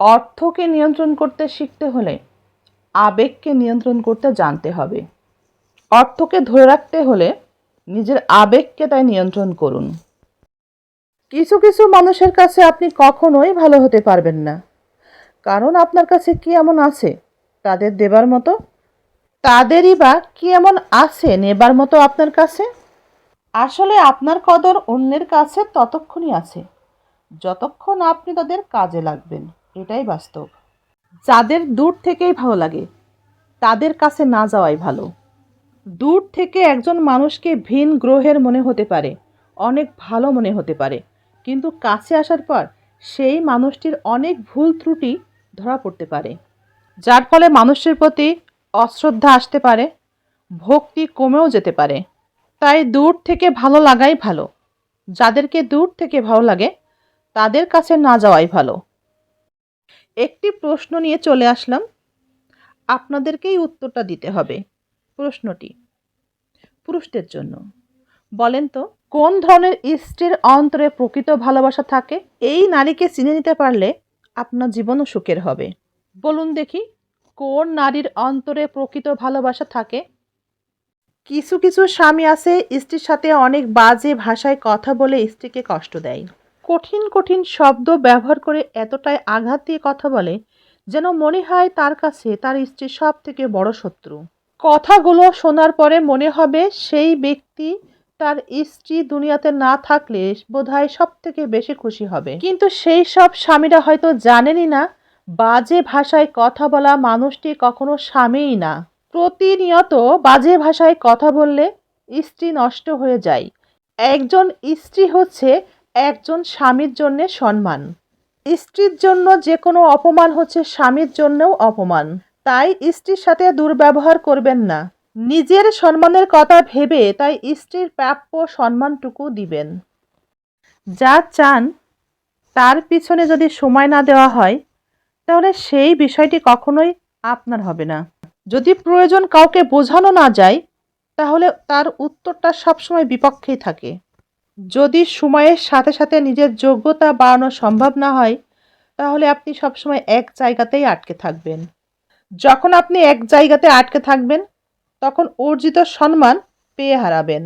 অর্থকে নিয়ন্ত্রণ করতে শিখতে হলে আবেগকে নিয়ন্ত্রণ করতে জানতে হবে। অর্থকে ধরে রাখতে হলে নিজের আবেগকে তাই নিয়ন্ত্রণ করুন। কিছু কিছু মানুষের কাছে আপনি কখনোই ভালো হতে পারবেন না। কারণ আপনার কাছে কি এমন আছে? তাদের দেবার মতো? তাদেরই বা কি এমন আছে নেবার মতো আপনার কাছে? আসলে আপনার কদর অন্যের কাছে ততক্ষণই আছে। যতক্ষণ আপনি তাদের কাজে লাগবেন। এটাই বাস্তব। যাদের দূর থেকেই ভালো লাগে, তাদের কাছে না যাওয়াই ভালো। দূর থেকে একজন মানুষকে ভিন গ্রহের মনে হতে পারে, অনেক ভালো মনে হতে পারে, কিন্তু কাছে আসার পর সেই মানুষটির অনেক ভুল ত্রুটি ধরা পড়তে পারে। যার ফলে মানুষের প্রতি অশ্রদ্ধা আসতে পারে, ভক্তি কমেও যেতে পারে। তাই দূর থেকে ভালো লাগাই ভালো। যাদেরকে দূর থেকে ভালো লাগে, তাদের কাছে না যাওয়াই ভালো। একটি প্রশ্ন নিয়ে চলে আসলাম। আপনাদেরকেই উত্তরটা দিতে হবে। প্রশ্নটি, পুরুষদের জন্য। বলেন তো, কোন ধরনের স্ত্রীর অন্তরে প্রকৃত ভালোবাসা থাকে? এই নারীকে চিনে নিতে পারলে আপনার জীবনও সুখের হবে। বলুন দেখি, কোন নারীর অন্তরে প্রকৃত ভালোবাসা থাকে? কিছু কিছু স্বামী আছে স্ত্রীর সাথে অনেক বাজে ভাষায় কথা বলে স্ত্রীকে কষ্ট দেয়। কঠিন কঠিন শব্দ ব্যবহার করে এতটাই আঘাত দিয়ে কথা বলে যেন মনে হয় তার কাছে তার স্ত্রী সব থেকে বড় শত্রু। কথাগুলো শোনার পরে মনে হবে সেই ব্যক্তি তার স্ত্রী দুনিয়াতে না থাকলে বোধহয় সব থেকে বেশি খুশি হবে। কিন্তু সেই সব স্বামীরা হয়তো জানেনই না, বাজে ভাষায় কথা বলা মানুষটি কখনো স্বামীই না। প্রতিনিয়ত বাজে ভাষায় কথা বললে স্ত্রী নষ্ট হয়ে যায়। একজন স্ত্রী হচ্ছে একজন স্বামীর জন্য সম্মান। স্ত্রীর জন্য যে কোনো অপমান হচ্ছে স্বামীর জন্যও অপমান। তাই স্ত্রীর সাথে দুর্ব্যবহার করবেন না। নিজের সম্মানের কথা ভেবে তাই স্ত্রীর প্রাপ্য সম্মানটুকু দিবেন। যা চান, তার পিছনে যদি সময় না দেওয়া হয়, তাহলে সেই বিষয়টি কখনোই আপনার হবে না। যদি প্রয়োজন কাউকে বোঝানো না যায়, তাহলে তার উত্তরটা সবসময় বিপক্ষেই থাকে। যদি সময়ের সাথে সাথে নিজের যোগ্যতা বাড়ানো সম্ভব না হয়, তাহলে আপনি সবসময় এক জায়গাতেই আটকে থাকবেন। যখন আপনি এক জায়গাতে আটকে থাকবেন, তখন অর্জিত সম্মান পেয়ে হারাবেন।